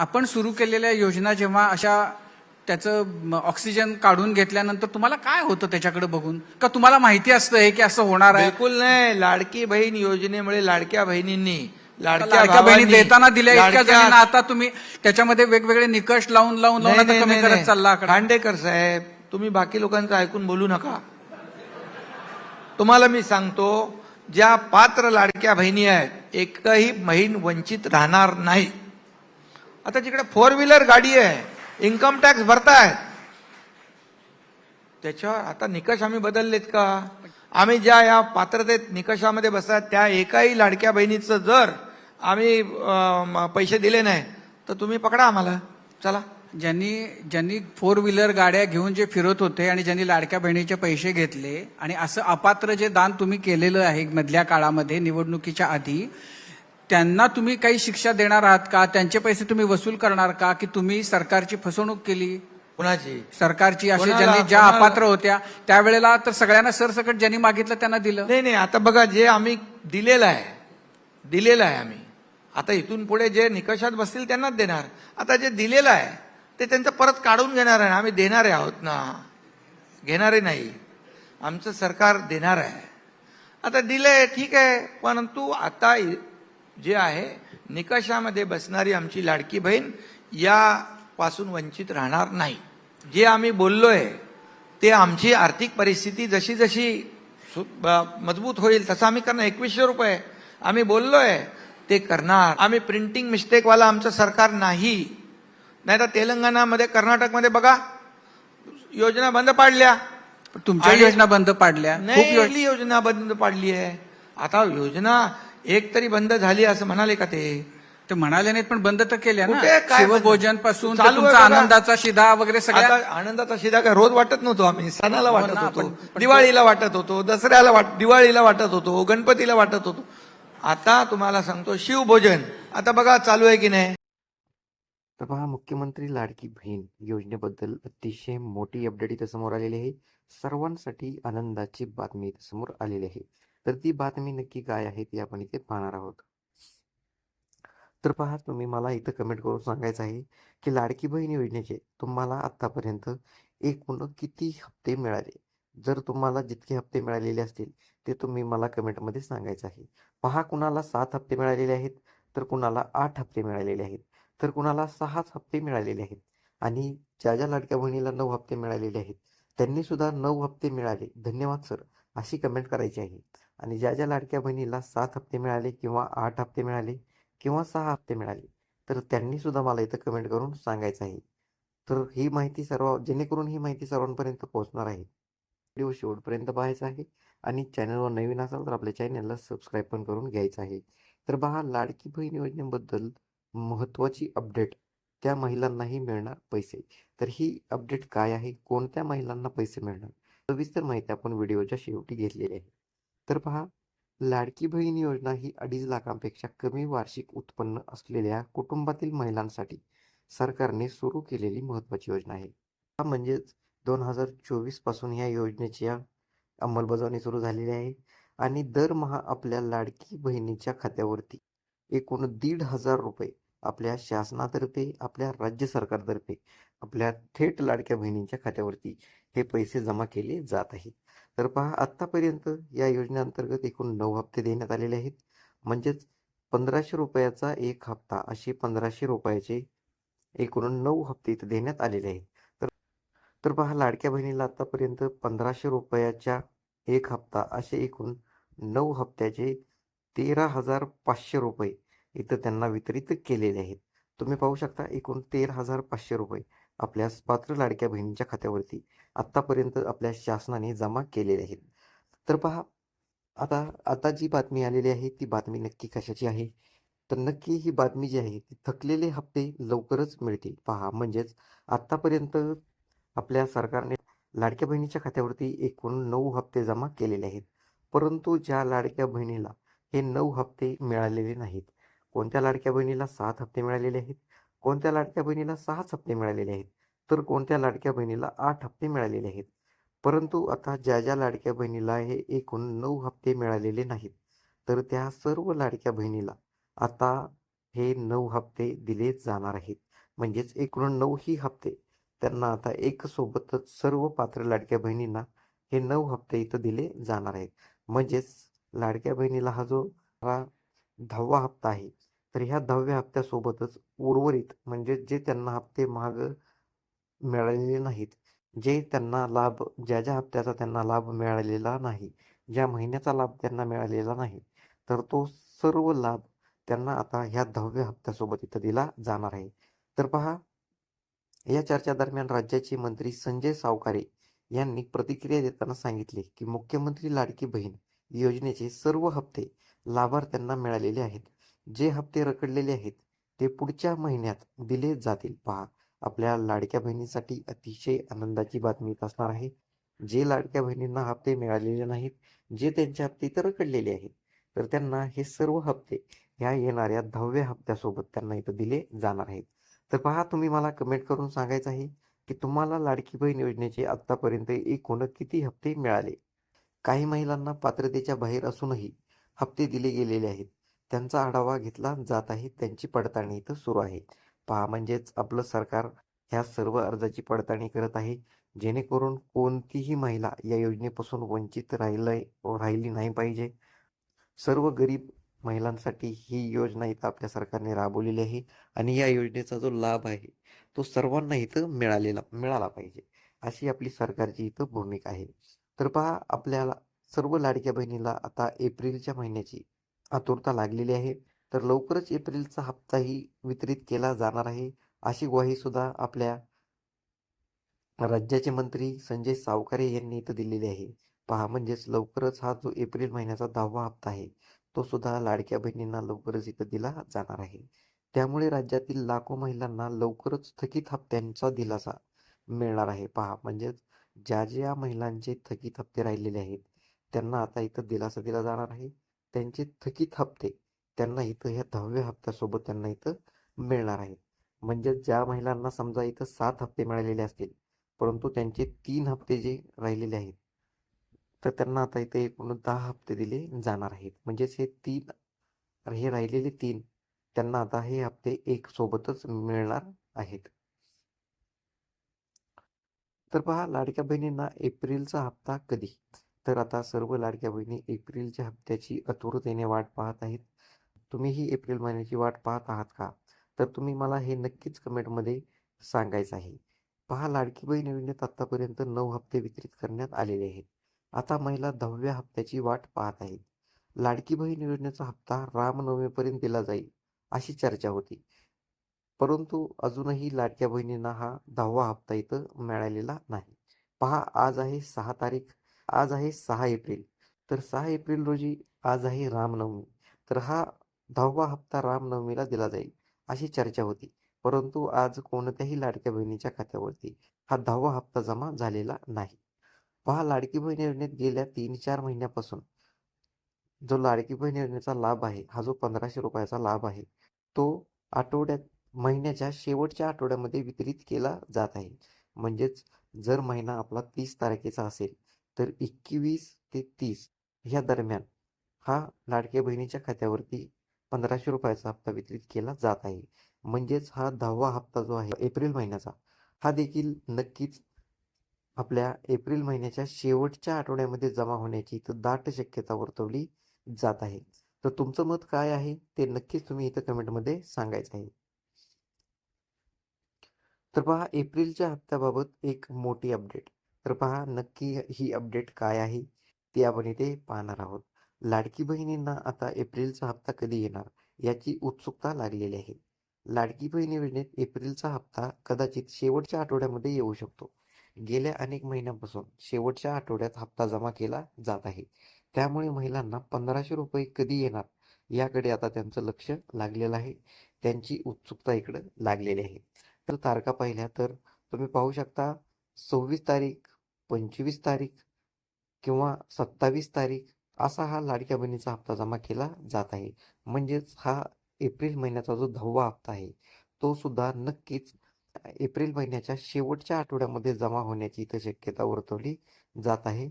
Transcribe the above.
आपण सुरू केलेल्या योजना जेव्हा अशा त्याचं ऑक्सिजन काढून घेतल्यानंतर तुम्हाला काय होतं त्याच्याकडे बघून? का तुम्हाला माहिती असतं हे की असं होणार आहे? बिलकुल नाही. लाडकी बहीण योजनेमुळे लाडक्या बहिणींनी लाडक्या बहिणी देताना दिल्या इतक्या जणींना. आता तुम्ही त्याच्यामध्ये वेगवेगळे निकष लावून लावून लावून आता कमी करत. चालला खांडेकर साहेब तुम्ही बाकी लोकांचं ऐकून बोलू नका. तुम्हाला मी सांगतो ज्या पात्र लाडक्या बहिणी आहेत एकही बहीण वंचित राहणार नाही. आता जिकडे फोर व्हीलर गाडी आहे इन्कम टॅक्स भरतायत. त्याच्यावर आता निकष आम्ही बदललेत का? आम्ही ज्या या पात्रतेत निकषामध्ये बसतात त्या एकाही लाडक्या बहिणीचं जर आम्ही पैसे दिले नाही तर तुम्ही पकडा आम्हाला. चला. ज्यांनी ज्यांनी फोर व्हीलर गाड्या घेऊन जे फिरत होते आणि ज्यांनी लाडक्या बहिणीचे पैसे घेतले आणि असं अपात्र जे दान तुम्ही केलेलं आहे मधल्या काळामध्ये निवडणुकीच्या आधी त्यांना तुम्ही काही शिक्षा देणार आहात का? त्यांचे पैसे तुम्ही वसूल करणार का? की तुम्ही सरकारची फसवणूक केली? कुणाची? सरकारची कोणाला- ज्यांनी ज्या कोणाला? अपात्र होत्या त्यावेळेला तर सगळ्यांना सरसकट ज्यांनी मागितलं त्यांना दिलं. नाही नाही आता बघा जे आम्ही दिलेलं आहे दिलेलं आहे आम्ही. आता इथून पुढे जे निकषात बसतील त्यांनाच देणार. आता जे दिलेलं आहे ते त्यांचं परत काढून घेणार आहे. आम्ही देणारे आहोत ना? घेणारे नाही. आमचं सरकार देणार आहे. आता दिले ठीक आहे परंतु आता इ- जे आहे निकषामध्ये बसणारी आमची लाडकी बहीण यापासून वंचित राहणार नाही. जे आम्ही बोललोय ते आमची आर्थिक परिस्थिती जशी जशी मजबूत होईल तसं आम्ही करणार. एकवीसशे रुपये आम्ही बोललोय ते करणार. आम्ही प्रिंटिंग मिस्टेकवाला आमचं सरकार नाही. नाही तर तेलंगणामध्ये कर्नाटकमध्ये बघा योजना बंद पाडल्या. तुमच्या योजना बंद पाडल्या? योजना बंद पाडली आहे आता योजना एक तरी बंद झाली असं म्हणाले का ते? ते म्हणाले नाहीत पण बंद तर केल्या ना. काय बंद? शिवभोजनपासून ते चालू आहे तुमचा बघा. आनंदाचा शिधा वगैरे सगळ्या आता आनंदाचा शिदा काय? रोज वाटत नव्हतो आम्ही. सणाला हो वाटत ना, होतो. पण- दिवाळीला वाटत होतो. दसऱ्याला वाट दिवाळीला वाटत होतो. गणपतीला वाटत होतो. आता तुम्हाला सांगतो शिवभोजन. आता बघा चालू आहे की नाही? तर पहा मुख्यमंत्री लाडकी बहीण योजनेबद्दल अतिशय मोठी अपडेट इथं समोर आलेली आहे. सर्वांसाठी आनंदाची बातमी इथं समोर आलेली आहे. तर ती बातमी नक्की काय आहे ती आपण इथे पाहणार आहोत. तर पहा तुम्ही मला इथं कमेंट करून सांगायचं आहे की लाडकी बहीण योजनेचे तुम्हाला आत्तापर्यंत एकूण किती हप्ते मिळाले? जर तुम्हाला जितके हप्ते मिळालेले असतील ते तुम्ही मला कमेंटमध्ये सांगायचं आहे. पहा कुणाला सात हप्ते मिळालेले आहेत तर कुणाला आठ हप्ते मिळालेले आहेत तर कुणाला सहाच हप्ते मिळालेले आहेत आणि ज्या ज्या लाडक्या बहिणीला नऊ हप्ते मिळालेले आहेत त्यांनी सुद्धा नऊ हप्ते मिळाले. धन्यवाद सर अशी कमेंट करायची आहे. आणि ज्या ज्या लाडक्या बहिणीला सात हप्ते मिळाले किंवा आठ हप्ते मिळाले किंवा सहा हप्ते मिळाले तर त्यांनी सुद्धा मला इथं कमेंट करून सांगायचं आहे तर ही माहिती सर्व जेणेकरून ही माहिती सर्वांपर्यंत पोहोचणार आहे. व्हिडिओ शेवटपर्यंत पाहायचा आहे आणि चॅनलवर नवीन असाल तर आपल्या चॅनलला सबस्क्राईब पण करून घ्यायचं आहे. तर पहा लाडकी बहीण योजनेबद्दल महत्त्वाची अपडेट त्या महिलांनाही मिळणार पैसे. तर ही अपडेट काय आहे? कोणत्या महिलांना पैसे मिळणार? सविस्तर माहिती आपण व्हिडिओच्या शेवटी घेतलेली आहे. तर पहा लाडकी बहीण योजना ही अडीच लाखांपेक्षा कमी वार्षिक उत्पन्न असलेल्या कुटुंबातील महिलांसाठी सरकारने सुरू केलेली महत्त्वाची योजना आहे. हा म्हणजेच दोन हजार चोवीसपासून या योजनेची अंमलबजावणी सुरू झालेली आहे आणि दरमहा आपल्या लाडकी बहिणीच्या खात्यावरती एकूण दीड हजार रुपये आपल्या शासनातर्फे आपल्या राज्य सरकारतर्फे आपल्या थेट लाडक्या बहिणींच्या खात्यावरती हे पैसे जमा केले जात आहेत. तर पहा आत्तापर्यंत या योजनेअंतर्गत एकूण नऊ हप्ते देण्यात आलेले आहेत. म्हणजेच पंधराशे रुपयाचा एक हप्ता असे पंधराशे रुपयाचे एकूण नऊ हप्ते इथं देण्यात आलेले आहेत. तर तर पहा लाडक्या बहिणीला आत्तापर्यंत पंधराशे रुपयाच्या एक हप्ता असे एकूण नऊ हप्त्याचे तेरा हजार पाचशे रुपये इथं त्यांना वितरित केलेले आहेत. तुम्ही पाहू शकता एकूण तेरा हजार पाचशे रुपये आपल्या पात्र लाडक्या बहिणींच्या खात्यावरती आत्तापर्यंत आपल्या शासनाने जमा केलेले आहेत. तर पहा आता आता जी बातमी आलेली आहे ती बातमी नक्की कशाची आहे? तर नक्की ही बातमी जी आहे ती थकलेले हप्ते लवकरच मिळतील. पहा म्हणजेच आत्तापर्यंत आपल्या सरकारने लाडक्या बहिणीच्या खात्यावरती एकूण नऊ हप्ते जमा केलेले आहेत. परंतु ज्या लाडक्या बहिणीला हे नऊ हप्ते मिळालेले नाहीत कोणत्या लाडक्या बहिणीला सात हप्ते मिळालेले आहेत? कोणत्या लाडक्या बहिणीला सहाच हप्ते मिळालेले आहेत? तर कोणत्या लाडक्या बहिणीला आठ हप्ते मिळालेले आहेत? परंतु आता ज्या ज्या लाडक्या बहिणीला हे एकूण नऊ हप्ते मिळालेले नाहीत तर त्या सर्व लाडक्या बहिणीला आता हे नऊ हप्ते दिले जाणार आहेत. म्हणजेच एकूण नऊ ही हप्ते. त्यांना आता एकसोबतच सर्व पात्र लाडक्या बहिणींना हे नऊ हप्ते इथं दिले जाणार आहेत. म्हणजेच लाडक्या बहिणीला हा जो दहावा हप्ता आहे तर ह्या दहाव्या हप्त्यासोबतच उर्वरित म्हणजे जे त्यांना हप्ते महाग मिळालेले नाहीत जे त्यांना लाभ ज्या ज्या हप्त्याचा त्यांना लाभ मिळालेला नाही ज्या महिन्याचा लाभ त्यांना मिळालेला नाही तर तो सर्व लाभ त्यांना आता ह्या दहाव्या हप्त्यासोबत इथं दिला जाणार आहे. तर पहा या चर्चा दरम्यान राज्याचे मंत्री संजय सावकारे यांनी प्रतिक्रिया देताना सांगितले की मुख्यमंत्री लाडकी बहीण योजनेचे सर्व हप्ते लाभार्थ्यांना मिळालेले आहेत. जे हप्ते रखडलेले आहेत ते पुढच्या महिन्यात दिले जातील. पहा आपल्या लाडक्या बहिणीसाठी अतिशय आनंदाची बातमी येत असणार आहे. जे लाडक्या बहिणींना हप्ते मिळालेले नाहीत जे त्यांचे हप्ते इथं रखडलेले आहेत तर त्यांना हे सर्व हप्ते ह्या येणाऱ्या दहाव्या हप्त्यासोबत त्यांना इथं दिले जाणार आहेत. तर पहा तुम्ही मला कमेंट करून सांगायचं आहे की तुम्हाला लाडकी बहीण योजनेचे आत्तापर्यंत एकूण किती हप्ते मिळाले? काही महिलांना पात्रतेच्या बाहेर असूनही हप्ते दिले गेलेले आहेत. त्यांचा आढावा घेतला जात आहे त्यांची पडताळणी इथं सुरू आहे. पहा म्हणजेच आपलं सरकार ह्या सर्व अर्जाची पडताळणी करत आहे जेणेकरून कोणतीही महिला या योजनेपासून वंचित राहिलंय राहिली नाही पाहिजे. सर्व गरीब महिलांसाठी ही योजना इथं आपल्या सरकारने राबवलेली आहे आणि या योजनेचा जो लाभ आहे तो सर्वांना इथं मिळालेला मिळाला पाहिजे अशी आपली सरकारची इथं भूमिका आहे. तर पहा आपल्याला सर्व लाडक्या बहिणीला आता एप्रिलच्या महिन्याची आतुरता लागलेली आहे. तर लवकरच एप्रिलचा हप्ताही वितरित केला जाणार आहे. अशी ग्वाही सुद्धा आपल्या राज्याचे मंत्री संजय सावकारे यांनी इथं दिलेली आहे. पहा म्हणजेच लवकरच हा जो एप्रिल महिन्याचा दहावा हप्ता आहे तो सुद्धा लाडक्या बहिणींना लवकरच इथं दिला जाणार आहे. त्यामुळे राज्यातील लाखो महिलांना लवकरच थकीत हप्त्यांचा दिलासा मिळणार आहे. पहा म्हणजेच ज्या ज्या महिलांचे थकीत हप्ते राहिलेले आहेत त्यांना आता इथं दिलासा दिला जाणार आहे. त्यांचे थकीत हप्ते त्यांना इथं ह्या दहाव्या हप्त्यासोबत त्यांना इथं मिळणार आहेत. म्हणजे ज्या महिलांना समजा इथं सात हप्ते मिळालेले असतील परंतु त्यांचे तीन हप्ते जे राहिलेले आहेत तर त्यांना आता इथे एकूण दहा हप्ते दिले जाणार आहेत. म्हणजेच हे तीन हे राहिलेले तीन त्यांना आता हे हप्ते एक सोबतच मिळणार आहेत. तर पहा लाडक्या बहिणींना एप्रिलचा हप्ता कधी? तर आता सर्व लाडक्या बहिणी एप्रिलच्या हप्त्याची आतुरतेने वाट पाहत आहेत. तुम्हीही एप्रिल महिन्याची वाट पाहत आहात का? तर तुम्ही मला हे नक्कीच कमेंटमध्ये सांगायचं आहे. पहा लाडकी बहीण योजनेत आतापर्यंत नऊ हप्ते वितरित करण्यात आलेले आहेत. आता महिला दहाव्या हप्त्याची वाट पाहत आहेत. लाडकी बहीण योजनेचा हप्ता रामनवमीपर्यंत दिला जाईल अशी चर्चा होती. परंतु अजूनही लाडक्या बहिणींना हा दहावा हप्ता इथं मिळालेला नाही. पहा आज आहे सहा तारीख आज आहे सहा एप्रिल. तर सहा एप्रिल रोजी आज आहे रामनवमी. तर हा दहावा हप्ता रामनवमीला दिला जाईल अशी चर्चा होती. परंतु आज कोणत्याही लाडक्या बहिणीच्या खात्यावरती हा दहावा हप्ता जमा झालेला नाही. पहा लाडकी बहीण योजनेत गेल्या तीन चार महिन्यापासून जो लाडकी बहीण योजनेचा लाभ आहे हा जो पंधराशे रुपयाचा लाभ आहे तो आठवड्यात महिन्याच्या शेवटच्या आठवड्यामध्ये वितरित केला जात आहे. म्हणजेच जर महिना आपला तीस तारखेचा असेल तर एकवीस ते तीस ह्या दरम्यान हा लाडक्या बहिणीच्या खात्यावरती पंधराशे रुपयाचा हप्ता वितरित केला जात आहे. म्हणजेच हा दहावा हप्ता जो आहे एप्रिल महिन्याचा हा देखील नक्कीच आपल्या एप्रिल महिन्याच्या शेवटच्या आठवड्यामध्ये जमा होण्याची इथं दाट शक्यता वर्तवली जात आहे. तर तुमचं मत काय आहे? ते नक्कीच तुम्ही इथं कमेंटमध्ये सांगायचं आहे. तर पहा एप्रिलच्या हप्त्याबाबत एक मोठी अपडेट. तर पहा नक्की ही अपडेट काय आहे ती आपण इथे पाहणार आहोत. लाडकी बहिणींना आता एप्रिलचा हप्ता कधी येणार याची उत्सुकता लागलेली आहे. लाडकी बहीण योजनेत एप्रिलचा हप्ता कदाचित शेवटच्या आठवड्यामध्ये येऊ शकतो. गेल्या अनेक महिन्यांपासून शेवटच्या आठवड्यात हप्ता जमा केला जात आहे. त्यामुळे महिलांना पंधराशे रुपये कधी येणार याकडे आता त्यांचं लक्ष लागलेलं आहे. त्यांची उत्सुकता इकडं लागलेली आहे. तर तारखा पाहिल्या तर तुम्ही पाहू शकता सव्वीस तारीख पंचवीस तारीख किंवा सत्तावीस तारीख असा हा लाडक्या बहिणीचा हप्ता जमा केला जात आहे. म्हणजेच हा एप्रिल महिन्याचा जो दहावा हप्ता आहे तो सुद्धा नक्कीच एप्रिल महिन्याच्या शेवटच्या आठवड्यामध्ये जमा होण्याची इथं शक्यता वर्तवली जात आहे.